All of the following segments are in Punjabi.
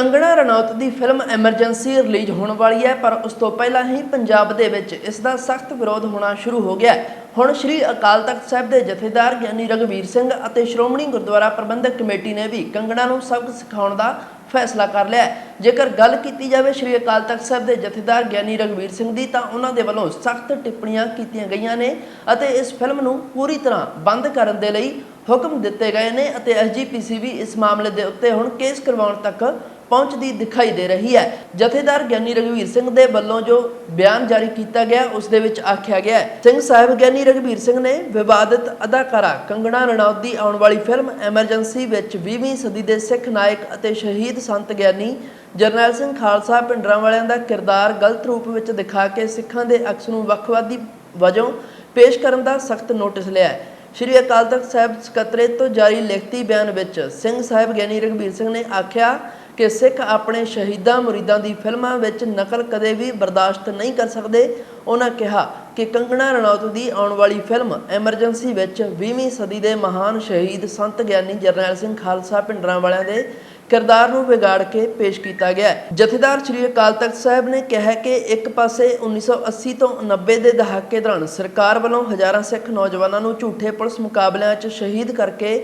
ਕੰਗਣਾ ਰਣੌਤ ਦੀ ਫਿਲਮ ਐਮਰਜੈਂਸੀ ਰਿਲੀਜ਼ ਹੋਣ ਵਾਲੀ ਹੈ, ਪਰ ਉਸ ਤੋਂ ਪਹਿਲਾਂ ਹੀ ਪੰਜਾਬ ਦੇ ਵਿੱਚ ਇਸ ਦਾ ਸਖਤ ਵਿਰੋਧ ਹੋਣਾ ਸ਼ੁਰੂ ਹੋ ਗਿਆ ਹੁਣ ਸ੍ਰੀ ਅਕਾਲ ਤਖਤ ਸਾਹਿਬ ਦੇ ਜਥੇਦਾਰ ਗਿਆਨੀ ਰਗਵੀਰ ਸਿੰਘ ਅਤੇ ਸ਼੍ਰੋਮਣੀ ਗੁਰਦੁਆਰਾ ਪ੍ਰਬੰਧਕ ਕਮੇਟੀ ਨੇ ਵੀ ਕੰਗਣਾ ਨੂੰ ਸਬਕ ਸਿਖਾਉਣ ਦਾ ਫੈਸਲਾ ਕਰ ਲਿਆ ਜੇਕਰ ਗੱਲ ਕੀਤੀ ਜਾਵੇ ਸ੍ਰੀ ਅਕਾਲ ਤਖਤ ਸਾਹਿਬ ਦੇ ਜਥੇਦਾਰ ਗਿਆਨੀ ਰਗਵੀਰ ਸਿੰਘ ਦੀ, ਤਾਂ ਉਹਨਾਂ ਦੇ ਵੱਲੋਂ ਸਖਤ ਟਿੱਪਣੀਆਂ ਕੀਤੀਆਂ ਗਈਆਂ ਨੇ ਅਤੇ ਇਸ ਫਿਲਮ ਨੂੰ ਪੂਰੀ ਤਰ੍ਹਾਂ ਬੰਦ ਕਰਨ ਦੇ ਲਈ ਹੁਕਮ ਦਿੱਤੇ ਗਏ ਨੇ ਅਤੇ ਐਸਜੀਪੀਸੀ ਵੀ ਇਸ ਮਾਮਲੇ ਦੇ ਉੱਤੇ ਹੁਣ ਕੇਸ ਕਰਵਾਉਣ ਤੱਕ ਪਹੁੰਚਦੀ ਦਿਖਾਈ ਦੇ ਰਹੀ ਹੈ। ਜਥੇਦਾਰ ਗਿਆਨੀ ਰਗਵੀਰ ਸਿੰਘ ਦੇ ਵੱਲੋਂ ਜੋ ਬਿਆਨ ਜਾਰੀ ਕੀਤਾ ਗਿਆ, ਉਸ ਦੇ ਵਿੱਚ ਆਖਿਆ ਗਿਆ ਸਿੰਘ ਸਾਹਿਬ, ਗਿਆਨੀ ਰਗਵੀਰ ਸਿੰਘ ਨੇ ਵਿਵਾਦਿਤ ਅਦਾਕਾਰਾ ਕੰਗਣਾ ਰਣੌਤ ਦੀ ਆਉਣ ਵਾਲੀ ਫਿਲਮ ਐਮਰਜੈਂਸੀ ਵਿੱਚ 20ਵੀਂ ਸਦੀ ਦੇ ਸਿੱਖ ਨਾਇਕ ਅਤੇ ਸ਼ਹੀਦ ਸੰਤ ਗਿਆਨੀ ਜਰਨੈਲ ਸਿੰਘ ਖਾਲਸਾ ਪਿੰਡਰਾਂ ਵਾਲਿਆਂ ਦਾ ਕਿਰਦਾਰ ਗਲਤ ਰੂਪ ਵਿੱਚ ਦਿਖਾ ਕੇ ਸਿੱਖਾਂ ਦੇ ਅਕਸ ਨੂੰ ਵੱਖਵਾਦੀ ਵਜੋਂ ਪੇਸ਼ ਕਰਨ ਦਾ ਸਖਤ ਨੋਟਿਸ ਲਿਆ ਹੈ। ਸ਼੍ਰੀ ਅਕਾਲ ਤਖਤ ਸਾਹਿਬ ਸਕੱਤਰੇਤ ਤੋਂ ਜਾਰੀ ਲਿਖਤੀ ਬਿਆਨ ਵਿੱਚ ਸਿੰਘ ਸਾਹਿਬ ਗਿਆਨੀ ਰਘਬੀਰ ਸਿੰਘ ਨੇ ਆਖਿਆ ਕਿ ਸਿੱਖ ਆਪਣੇ ਸ਼ਹੀਦਾਂ ਮੁਰੀਦਾਂ ਦੀ ਫਿਲਮਾਂ ਵਿੱਚ ਨਕਲ ਕਦੇ ਵੀ ਬਰਦਾਸ਼ਤ ਨਹੀਂ ਕਰ ਸਕਦੇ, ਉਹਨਾਂ ਕਿਹਾ ਕਿ ਕੰਗਣਾ ਰਣੌਤ ਦੀ ਆਉਣ ਵਾਲੀ ਫਿਲਮ ਐਮਰਜੈਂਸੀ ਵਿੱਚ 20ਵੀਂ ਸਦੀ ਦੇ ਮਹਾਨ ਸ਼ਹੀਦ ਸੰਤ ਗਿਆਨੀ ਜਰਨੈਲ ਸਿੰਘ ਖਾਲਸਾ ਪਿੰਡਰਾਂ ਵਾਲਿਆਂ ਦੇ ਕਿਰਦਾਰ ਨੂੰ ਵਿਗਾੜ ਕੇ ਪੇਸ਼ ਕੀਤਾ ਗਿਆ ਜਥੇਦਾਰ ਸ੍ਰੀ ਅਕਾਲ ਤਖਤ ਸਾਹਿਬ ਨੇ ਕਿਹਾ ਕਿ ਇੱਕ ਪਾਸੇ 1980 ਤੋਂ 90 ਦੇ ਦਹਾਕੇ ਦੌਰਾਨ ਸਰਕਾਰ ਵੱਲੋਂ ਹਜ਼ਾਰਾਂ ਸਿੱਖ ਨੌਜਵਾਨਾਂ ਨੂੰ ਝੂਠੇ ਪੁਲਿਸ ਮੁਕਾਬਲਿਆਂ 'ਚ ਸ਼ਹੀਦ ਕਰਕੇ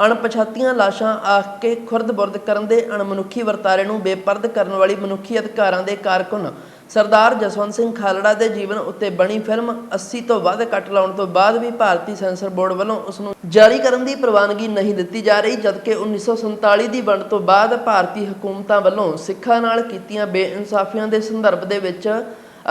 ਅਣਪਛਾਤੀਆਂ ਲਾਸ਼ਾਂ ਆਖ ਕੇ ਖੁਰਦ-ਬੁਰਦ ਕਰਨ ਦੇ ਅਣਮਨੁੱਖੀ ਵਰਤਾਰੇ ਨੂੰ ਬੇਪਰਦ ਕਰਨ ਵਾਲੀ ਮਨੁੱਖੀ ਅਧਿਕਾਰਾਂ ਦੇ ਕਾਰਕੁਨ ਸਰਦਾਰ ਜਸਵੰਤ ਸਿੰਘ ਖਾਲੜਾ ਦੇ ਜੀਵਨ ਉੱਤੇ ਬਣੀ ਫਿਲਮ 80 ਤੋਂ ਵੱਧ ਕੱਟ ਲਾਉਣ ਤੋਂ ਬਾਅਦ ਵੀ ਭਾਰਤੀ ਸੈਂਸਰ ਬੋਰਡ ਵੱਲੋਂ ਉਸ ਨੂੰ ਜਾਰੀ ਕਰਨ ਦੀ ਪ੍ਰਵਾਨਗੀ ਨਹੀਂ ਦਿੱਤੀ ਜਾ ਰਹੀ, ਜਦਕਿ 1947 ਦੀ ਵੰਡ ਤੋਂ ਬਾਅਦ ਭਾਰਤੀ ਹਕੂਮਤਾਂ ਵੱਲੋਂ ਸਿੱਖਾਂ ਨਾਲ ਕੀਤੀਆਂ ਬੇਇਨਸਾਫੀਆਂ ਦੇ ਸੰਦਰਭ ਦੇ ਵਿੱਚ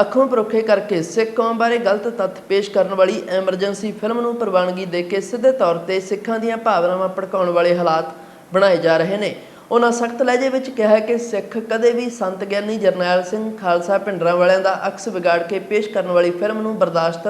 ਅੱਖੋਂ ਪਰੋਖੇ ਕਰਕੇ ਸਿੱਖ ਕੌਮ ਬਾਰੇ ਗਲਤ ਤੱਥ ਪੇਸ਼ ਕਰਨ ਵਾਲੀ ਐਮਰਜੈਂਸੀ ਫਿਲਮ ਨੂੰ ਪ੍ਰਵਾਨਗੀ ਦੇ ਕੇ ਸਿੱਧੇ ਤੌਰ ਤੇ ਸਿੱਖਾਂ ਦੀਆਂ ਭਾਵਨਾਵਾਂ ਭੜਕਾਉਣ ਵਾਲੇ ਹਾਲਾਤ ਬਣਾਏ ਜਾ ਰਹੇ ਨੇ। ਉਹਨਾਂ ਸਖਤ ਲਹਿਜੇ ਵਿੱਚ ਕਿਹਾ ਕਿ ਸਿੱਖ ਕਦੇ ਵੀ ਸੰਤ ਗਿਆਨੀ ਜਰਨੈਲ ਸਿੰਘ ਖਾਲਸਾ ਭਿੰਡਰਾਂ ਵਾਲਿਆਂ ਦਾ ਅਕਸ ਵਿਗਾੜ ਕੇ ਪੇਸ਼ ਕਰਨ ਵਾਲੀ ਫਿਲਮ ਨੂੰ ਬਰਦਾਸ਼ਤ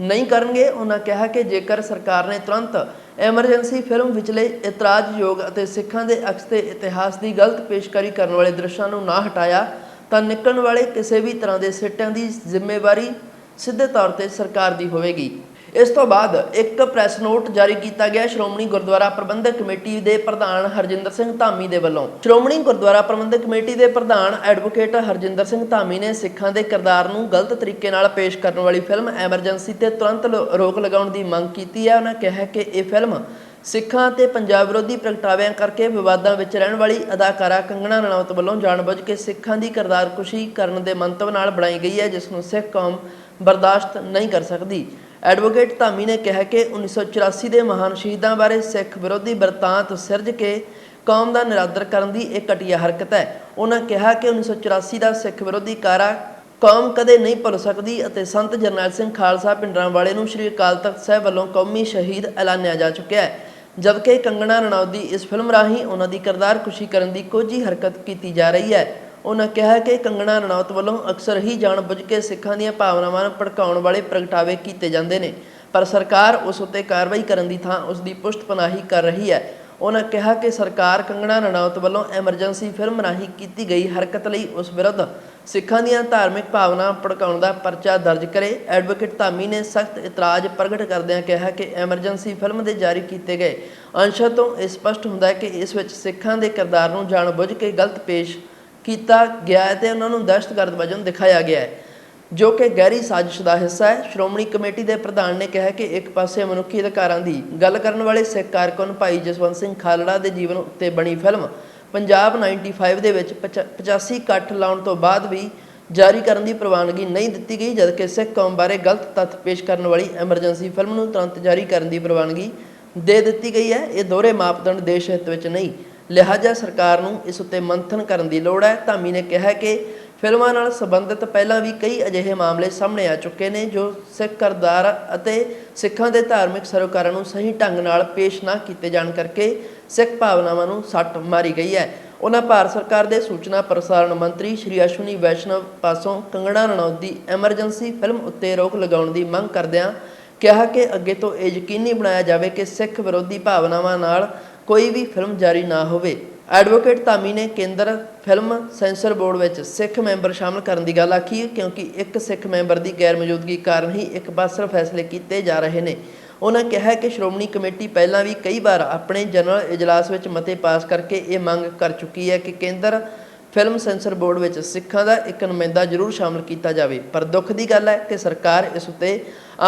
ਨਹੀਂ ਕਰਨਗੇ, ਉਹਨਾਂ ਕਿਹਾ ਕਿ ਜੇਕਰ ਸਰਕਾਰ ਨੇ ਤੁਰੰਤ ਐਮਰਜੈਂਸੀ ਫਿਲਮ ਵਿਚਲੇ ਇਤਰਾਜ਼ਯੋਗ ਅਤੇ ਸਿੱਖਾਂ ਦੇ ਅਕਸ ਤੇ ਇਤਿਹਾਸ ਦੀ ਗਲਤ ਪੇਸ਼ਕਾਰੀ ਕਰਨ ਵਾਲੇ ਦ੍ਰਿਸ਼ਾਂ ਨੂੰ ਨਾ ਹਟਾਇਆ, ਤਾਂ ਨਿਕਲਣ ਵਾਲੇ ਕਿਸੇ ਵੀ ਤਰ੍ਹਾਂ ਦੇ ਸਿੱਟਿਆਂ ਦੀ ਜ਼ਿੰਮੇਵਾਰੀ ਸਿੱਧੇ ਤੌਰ ਤੇ ਸਰਕਾਰ ਦੀ ਹੋਵੇਗੀ। ਇਸ ਤੋਂ ਬਾਅਦ ਇੱਕ ਪ੍ਰੈਸ ਨੋਟ ਜਾਰੀ ਕੀਤਾ ਗਿਆ ਸ਼੍ਰੋਮਣੀ ਗੁਰਦੁਆਰਾ ਪ੍ਰਬੰਧਕ ਕਮੇਟੀ ਦੇ ਪ੍ਰਧਾਨ ਹਰਜਿੰਦਰ ਸਿੰਘ ਧਾਮੀ ਦੇ ਵੱਲੋਂ। ਸ਼੍ਰੋਮਣੀ ਗੁਰਦੁਆਰਾ ਪ੍ਰਬੰਧਕ ਕਮੇਟੀ ਦੇ ਪ੍ਰਧਾਨ ਐਡਵੋਕੇਟ ਹਰਜਿੰਦਰ ਸਿੰਘ ਧਾਮੀ ਨੇ ਸਿੱਖਾਂ ਦੇ ਕਿਰਦਾਰ ਨੂੰ ਗਲਤ ਤਰੀਕੇ ਨਾਲ ਪੇਸ਼ ਕਰਨ ਵਾਲੀ ਫਿਲਮ ਐਮਰਜੈਂਸੀ ਤੇ ਤੁਰੰਤ ਰੋਕ ਲਗਾਉਣ ਦੀ ਮੰਗ ਕੀਤੀ ਹੈ। ਉਹਨਾਂ ਕਿਹਾ ਕਿ ਇਹ ਫਿਲਮ ਸਿੱਖਾਂ ਤੇ ਪੰਜਾਬ ਵਿਰੋਧੀ ਪ੍ਰਗਟਾਵਿਆਂ ਕਰਕੇ ਵਿਵਾਦਾਂ ਵਿੱਚ ਰਹਿਣ ਵਾਲੀ ਅਦਾਕਾਰਾ ਕੰਗਣਾ ਰਣੌਤ ਵੱਲੋਂ ਜਾਣਬੁੱਝ ਕੇ ਸਿੱਖਾਂ ਦੀ ਕਿਰਦਾਰਕੁਸ਼ੀ ਕਰਨ ਦੇ ਮੰਤਵ ਨਾਲ ਬਣਾਈ ਗਈ ਹੈ, ਜਿਸ ਨੂੰ ਸਿੱਖ ਕੌਮ ਬਰਦਾਸ਼ਤ ਨਹੀਂ ਕਰ ਸਕਦੀ। ਐਡਵੋਕੇਟ ਧਾਮੀ ਨੇ ਕਿਹਾ ਕਿ 1984 ਦੇ ਮਹਾਨ ਸ਼ਹੀਦਾਂ ਬਾਰੇ ਸਿੱਖ ਵਿਰੋਧੀ ਵਰਤਾਂਤ ਸਿਰਜ ਕੇ ਕੌਮ ਦਾ ਨਿਰਾਦਰ ਕਰਨ ਦੀ ਇਹ ਘਟੀਆ ਹਰਕਤ ਹੈ। ਉਹਨਾਂ ਕਿਹਾ ਕਿ 1984 ਦਾ ਸਿੱਖ ਵਿਰੋਧੀ ਕਾਰਾ ਕੌਮ ਕਦੇ ਨਹੀਂ ਭੁੱਲ ਸਕਦੀ ਅਤੇ ਸੰਤ ਜਰਨੈਲ ਸਿੰਘ ਖਾਲਸਾ ਪਿੰਡਰਾਂ ਵਾਲੇ ਨੂੰ ਸ੍ਰੀ ਅਕਾਲ ਤਖਤ ਸਾਹਿਬ ਵੱਲੋਂ ਕੌਮੀ ਸ਼ਹੀਦ ਐਲਾਨਿਆ ਜਾ ਚੁੱਕਿਆ ਹੈ, ਜਦਕਿ ਕੰਗਣਾ ਰਣੌਤ ਦੀ ਇਸ ਫਿਲਮ ਰਾਹੀਂ ਉਹਨਾਂ ਦੀ ਕਿਰਦਾਰ ਖੁਸ਼ੀ ਕਰਨ ਦੀ ਕੋਝੀ ਹਰਕਤ ਕੀਤੀ ਜਾ ਰਹੀ ਹੈ। ਉਹਨਾਂ ਕਿਹਾ ਕਿ ਕੰਗਣਾ ਰਣੌਤ ਵੱਲੋਂ ਅਕਸਰ ਹੀ ਜਾਣਬੁੱਝ ਕੇ ਸਿੱਖਾਂ ਦੀਆਂ ਭਾਵਨਾਵਾਂ ਨੂੰ ਭੜਕਾਉਣ ਵਾਲੇ ਪ੍ਰਗਟਾਵੇ ਕੀਤੇ ਜਾਂਦੇ ਨੇ, ਪਰ ਸਰਕਾਰ ਉਸ ਉੱਤੇ ਕਾਰਵਾਈ ਕਰਨ ਦੀ ਥਾਂ ਉਸ ਦੀ ਪੁਸ਼ਤ ਕਰ ਰਹੀ ਹੈ। ਉਹਨਾਂ ਕਿਹਾ ਕਿ ਸਰਕਾਰ ਕੰਗਣਾ ਰਣੌਤ ਵੱਲੋਂ ਐਮਰਜੈਂਸੀ ਫਿਲਮ ਰਾਹੀਂ ਕੀਤੀ ਗਈ ਹਰਕਤ ਲਈ ਉਸ ਵਿਰੁੱਧ ਸਿੱਖਾਂ ਦੀਆਂ ਧਾਰਮਿਕ ਭਾਵਨਾਵਾਂ ਭੜਕਾਉਣ ਦਾ ਪਰਚਾ ਦਰਜ ਕਰੇ। ਐਡਵੋਕੇਟ ਧਾਮੀ ਨੇ ਸਖਤ ਇਤਰਾਜ਼ ਪ੍ਰਗਟ ਕਰਦਿਆਂ ਕਿਹਾ ਕਿ ਐਮਰਜੈਂਸੀ ਫਿਲਮ ਦੇ ਜਾਰੀ ਕੀਤੇ ਗਏ ਅੰਸ਼ਾਂ ਤੋਂ ਇਹ ਸਪਸ਼ਟ ਹੁੰਦਾ ਹੈ ਕਿ ਇਸ ਵਿੱਚ ਸਿੱਖਾਂ ਦੇ ਕਿਰਦਾਰ ਨੂੰ ਜਾਣਬੁੱਝ ਕੇ ਗਲਤ ਪੇਸ਼ ਕੀਤਾ ਗਿਆ ਹੈ ਤੇ ਉਹਨਾਂ ਨੂੰ ਦਹਿਸ਼ਤਗਰਦ ਵਜੋਂ ਦਿਖਾਇਆ ਗਿਆ ਹੈ, ਜੋ ਕਿ ਗਹਿਰੀ ਸਾਜ਼ਿਸ਼ ਦਾ ਹਿੱਸਾ ਹੈ। ਸ਼੍ਰੋਮਣੀ ਕਮੇਟੀ ਦੇ ਪ੍ਰਧਾਨ ਨੇ ਕਿਹਾ ਕਿ ਇੱਕ ਪਾਸੇ ਮਨੁੱਖੀ ਅਧਿਕਾਰਾਂ ਦੀ ਗੱਲ ਕਰਨ ਵਾਲੇ ਸਿੱਖ ਕਾਰਕੁਨ ਭਾਈ ਜਸਵੰਤ ਸਿੰਘ ਖਾਲੜਾ ਦੇ ਜੀਵਨ ਉੱਤੇ ਬਣੀ ਫਿਲਮ ਪੰਜਾਬ 95 ਦੇ ਵਿੱਚ ਪਚਾ- 85 ਇਕੱਠ ਲਾਉਣ ਤੋਂ ਬਾਅਦ ਵੀ ਜਾਰੀ ਕਰਨ ਦੀ ਪ੍ਰਵਾਨਗੀ ਨਹੀਂ ਦਿੱਤੀ ਗਈ, ਜਦਕਿ ਸਿੱਖ ਕੌਮ ਬਾਰੇ ਗਲਤ ਤੱਥ ਪੇਸ਼ ਕਰਨ ਵਾਲੀ ਐਮਰਜੈਂਸੀ ਫਿਲਮ ਨੂੰ ਤੁਰੰਤ ਜਾਰੀ ਕਰਨ ਦੀ ਪ੍ਰਵਾਨਗੀ ਦੇ ਦਿੱਤੀ ਗਈ ਹੈ। ਇਹ ਦੋਹਰੇ ਮਾਪਦੰਡ ਦੇਸ਼ ਹਿੱਤ ਵਿੱਚ ਨਹੀਂ ਲਿਹਾਜ਼ਾ ਸਰਕਾਰ ਨੂੰ ਇਸ ਉੱਤੇ ਮੰਥਨ ਕਰਨ ਦੀ ਲੋੜ ਹੈ। ਧਾਮੀ ਨੇ ਕਿਹਾ ਕਿ ਫਿਲਮਾਂ ਨਾਲ ਸੰਬੰਧਿਤ ਪਹਿਲਾਂ ਵੀ ਕਈ ਅਜਿਹੇ ਮਾਮਲੇ ਸਾਹਮਣੇ ਆ ਚੁੱਕੇ ਨੇ ਜੋ ਸਿੱਖ ਕਰਦਾਰ ਅਤੇ ਸਿੱਖਾਂ ਦੇ ਧਾਰਮਿਕ ਸਰੋਕਾਰਾਂ ਨੂੰ ਸਹੀ ਢੰਗ ਨਾਲ ਪੇਸ਼ ਨਾ ਕੀਤੇ ਜਾਣ ਕਰਕੇ ਸਿੱਖ ਭਾਵਨਾਵਾਂ ਨੂੰ ਸੱਟ ਮਾਰੀ ਗਈ ਹੈ। ਉਹਨਾਂ ਭਾਰਤ ਸਰਕਾਰ ਦੇ ਸੂਚਨਾ ਪ੍ਰਸਾਰਣ ਮੰਤਰੀ ਸ਼੍ਰੀ ਅਸ਼ਵਨੀ ਵੈਸ਼ਨਵ ਪਾਸੋਂ ਕੰਗਣਾ ਰਣੌਤ ਦੀ ਐਮਰਜੈਂਸੀ ਫਿਲਮ ਉੱਤੇ ਰੋਕ ਲਗਾਉਣ ਦੀ ਮੰਗ ਕਰਦਿਆਂ ਕਿਹਾ ਕਿ ਅੱਗੇ ਤੋਂ ਇਹ ਯਕੀਨੀ ਬਣਾਇਆ ਜਾਵੇ ਕਿ ਸਿੱਖ ਵਿਰੋਧੀ ਭਾਵਨਾਵਾਂ ਨਾਲ ਕੋਈ ਵੀ ਫਿਲਮ ਜਾਰੀ ਨਾ ਹੋਵੇ। ਐਡਵੋਕੇਟ ਧਾਮੀ ਨੇ ਕੇਂਦਰ ਫਿਲਮ ਸੈਂਸਰ ਬੋਰਡ ਵਿੱਚ ਸਿੱਖ ਮੈਂਬਰ ਸ਼ਾਮਲ ਕਰਨ ਦੀ ਗੱਲ ਆਖੀ ਹੈ, ਕਿਉਂਕਿ ਇੱਕ ਸਿੱਖ ਮੈਂਬਰ ਦੀ ਗੈਰ ਮੌਜੂਦਗੀ ਕਾਰਨ ਹੀ ਇੱਕ ਪਾਸਰ ਫੈਸਲੇ ਕੀਤੇ ਜਾ ਰਹੇ ਨੇ। ਉਹਨਾਂ ਕਿਹਾ ਕਿ ਸ਼੍ਰੋਮਣੀ ਕਮੇਟੀ ਪਹਿਲਾਂ ਵੀ ਕਈ ਵਾਰ ਆਪਣੇ ਜਨਰਲ ਇਜਲਾਸ ਵਿੱਚ ਮਤੇ ਪਾਸ ਕਰਕੇ ਇਹ ਮੰਗ ਕਰ ਚੁੱਕੀ ਹੈ ਕਿ ਕੇਂਦਰ ਫਿਲਮ ਸੈਂਸਰ ਬੋਰਡ ਵਿੱਚ ਸਿੱਖਾਂ ਦਾ ਇੱਕ ਨੁਮਾਇੰਦਾ ਜ਼ਰੂਰ ਸ਼ਾਮਲ ਕੀਤਾ ਜਾਵੇ। ਪਰ ਦੁੱਖ ਦੀ ਗੱਲ ਹੈ ਕਿ ਸਰਕਾਰ ਇਸ ਉੱਤੇ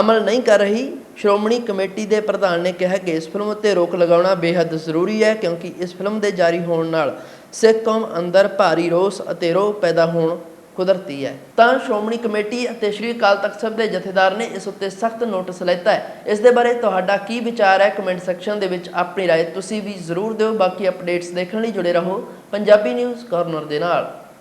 ਅਮਲ ਨਹੀਂ ਕਰ ਰਹੀ। ਸ਼੍ਰੋਮਣੀ ਕਮੇਟੀ ਦੇ ਪ੍ਰਧਾਨ ਨੇ ਕਿਹਾ ਕਿ ਇਸ ਫਿਲਮ ਉੱਤੇ ਰੋਕ ਲਗਾਉਣਾ ਬੇहद ਜ਼ਰੂਰੀ ਹੈ ਕਿਉਂਕਿ ਇਸ ਫਿਲਮ ਦੇ ਜਾਰੀ ਹੋਣ ਨਾਲ ਸਿੱਖ ਕੌਮ ਅੰਦਰ ਭਾਰੀ ਰੋਸ ਅਤੇ ਰੋਹ ਪੈਦਾ ਹੋਣ ਕੁਦਰਤੀ ਹੈ ਤਾਂ ਸ਼੍ਰੋਮਣੀ ਕਮੇਟੀ ਅਤੇ ਸ਼੍ਰੀ ਅਕਾਲ ਤਖਤ ਸਾਹਿਬ ਦੇ ਜਥੇਦਾਰ ਨੇ ਇਸ ਉੱਤੇ ਸਖਤ ਨੋਟਿਸ ਲੈਤਾ ਹੈ ਇਸ ਦੇ ਬਾਰੇ ਤੁਹਾਡਾ ਕੀ ਵਿਚਾਰ ਹੈ ਕਮੈਂਟ ਸੈਕਸ਼ਨ ਦੇ ਵਿੱਚ ਆਪਣੀ رائے ਤੁਸੀਂ ਵੀ ਜ਼ਰੂਰ ਦਿਓ ਬਾਕੀ ਅਪਡੇਟਸ ਦੇਖਣ ਲਈ ਜੁੜੇ ਰਹੋ ਪੰਜਾਬੀ ਨਿਊਜ਼ ਕਾਰਨਰ ਦੇ ਨਾਲ